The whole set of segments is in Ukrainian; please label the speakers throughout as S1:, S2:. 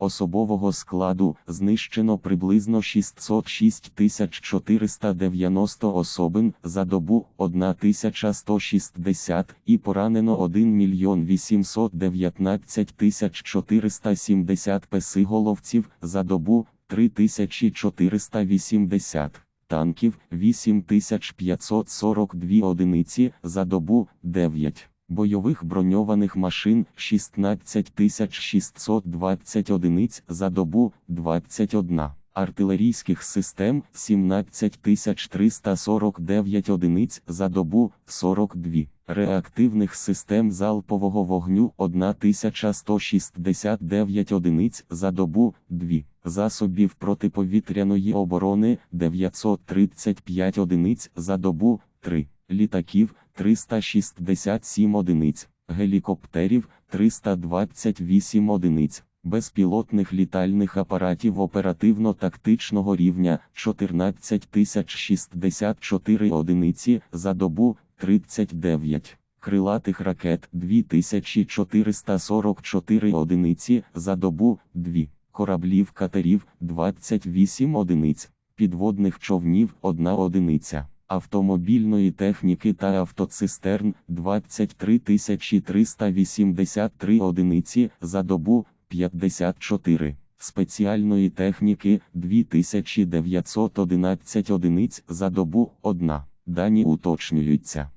S1: Особового складу знищено приблизно 606 490 особин за добу 1160 і поранено 1 мільйон 819 470 песиголовців за добу 3480 танків 8542 одиниці за добу 9 бойових броньованих машин 16620 одиниць за добу 21, артилерійських систем 17349 одиниць за добу 42, реактивних систем залпового вогню 1169 одиниць за добу 2, засобів протиповітряної оборони 935 одиниць за добу 3, літаків 367 одиниць, гелікоптерів 328 одиниць, безпілотних літальних апаратів оперативно-тактичного рівня 14064 одиниці за добу 39. Крилатих ракет 2444 одиниці за добу 2, кораблів катерів 28 одиниць, підводних човнів 1 одиниця автомобільної техніки та автоцистерн 23 383 одиниці за добу 54, спеціальної техніки 2911 одиниць за добу 1. Дані уточнюються.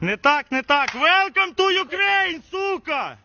S2: Не так, не так. Welcome to Ukraine, сука!